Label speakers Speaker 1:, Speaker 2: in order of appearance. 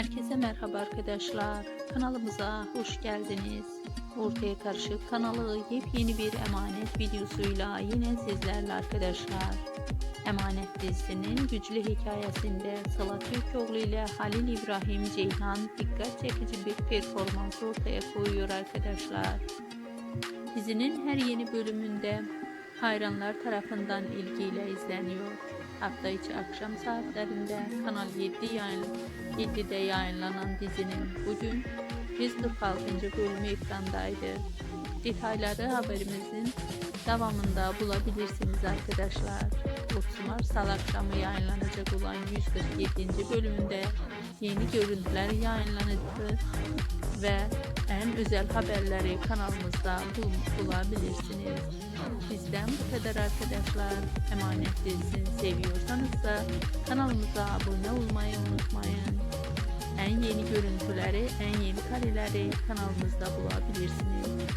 Speaker 1: Herkese merhaba arkadaşlar. Kanalımıza hoş geldiniz. Ortaya Karışık kanalı yepyeni bir emanet videosuyla yine sizlerle arkadaşlar. Emanet dizisinin güçlü hikayesinde Sıla Türkoğlu ile Halil İbrahim Ceyhan dikkat çekici bir performans ortaya koyuyor arkadaşlar. Dizinin her yeni bölümünde hayranlar tarafından ilgiyle izleniyor. Hafta içi akşam saatlerinde Kanal 7 yayın, 7'de yayınlanan dizinin bugün 146. bölümü ekrandaydı. Detayları haberimizin devamında bulabilirsiniz arkadaşlar. 30 Mart Salı akşamı yayınlanacak olan 147. bölümünde yeni görüntüler yayınlanacak ve en özel haberleri kanalımızda bul- bulabilirsiniz. Bizden bu kadar arkadaşlar. Emanet dizisini seviyorsanız da kanalımıza abone olmayı unutmayın. En yeni görüntüleri, en yeni kareleri kanalımızda bulabilirsiniz.